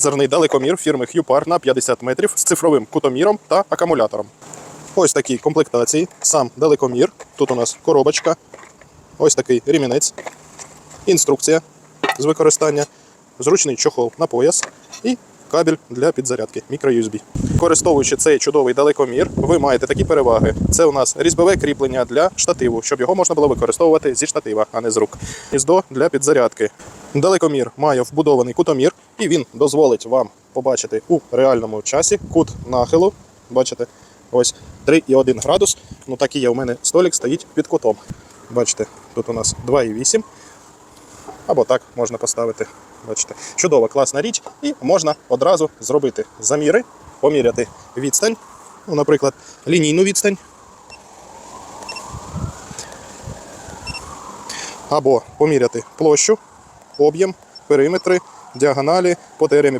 Лазерний далекомір фірми Hupar на 50 метрів з цифровим кутоміром та акумулятором. Ось такі комплектації. Сам далекомір. Тут у нас коробочка. Ось такий ремінець. Інструкція з використання, зручний чохол на пояс і кабель для підзарядки мікро-USB. Використовуючи цей чудовий далекомір, ви маєте такі переваги. Це у нас різьбове кріплення для штативу, щоб його можна було використовувати зі штатива, а не з рук. Гніздо для підзарядки. Далекомір має вбудований кутомір, і він дозволить вам побачити у реальному часі кут нахилу. Бачите, ось 3,1 градус. Ну так і є. У мене столик стоїть під кутом. Бачите, тут у нас 2,8. Або так можна поставити. Бачите, чудова, класна річ, і можна одразу зробити заміри, поміряти відстань, ну, наприклад, лінійну відстань. Або поміряти площу, об'єм, периметри, діагоналі по теоремі